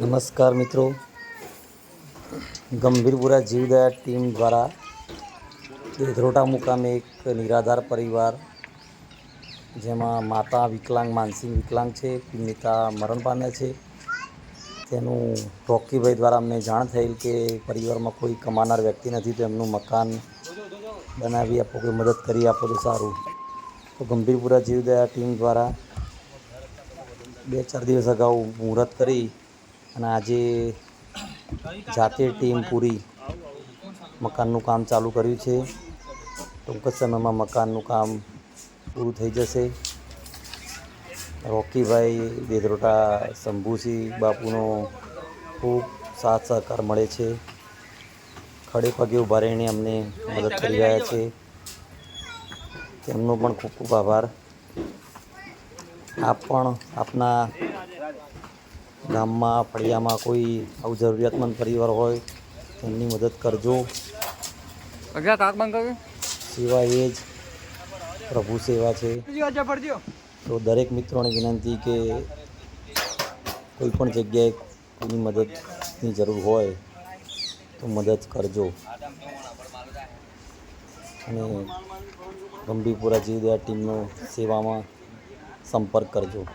નમસ્કાર મિત્રો. ગંભીરપુરા જીવદયા ટીમ દ્વારા દેધરોટા મુકામે એક નિરાધાર પરિવાર, જેમાં માતા વિકલાંગ, માનસિંહ વિકલાંગ છે પિતા મરણ પામ્યા છે. તેનું રોકીભાઈ દ્વારા અમને જાણ થયેલ કે પરિવારમાં કોઈ કમાનાર વ્યક્તિ નથી, તો એમનું મકાન બનાવી આપો કે મદદ કરી આપો તો સારું. તો ગંભીરપુરા જીવદયા ટીમ દ્વારા બે ચાર દિવસ અગાઉ મુહૂર્ત કરી અને આજે જાતે ટીમ પૂરી મકાનનું કામ ચાલુ કર્યું છે. ટૂંક જ સમયમાં મકાનનું કામ પૂરું થઈ જશે. રોકીભાઈ દેદરોટા શંભુસિંહ બાપુનો ખૂબ સાથ સહકાર મળે છે. ખડે પગે ઊભા રહીને અમને મદદ કરી રહ્યા છે. તેમનો પણ ખૂબ ખૂબ આભાર. આપ પણ આપના ગામમાં ફળિયામાં કોઈ આવું જરૂરિયાતમંદ પરિવાર હોય તેમની મદદ કરજો. સેવા એ જ. પ્રભુ સેવા છે. તો દરેક મિત્રોને વિનંતી કે કોઈ પણ જગ્યાએ કોઈની મદદની જરૂર હોય તો મદદ કરજો. અને ગંભીરપુરા જીવદયા ટીમનો સેવામાં સંપર્ક કરજો.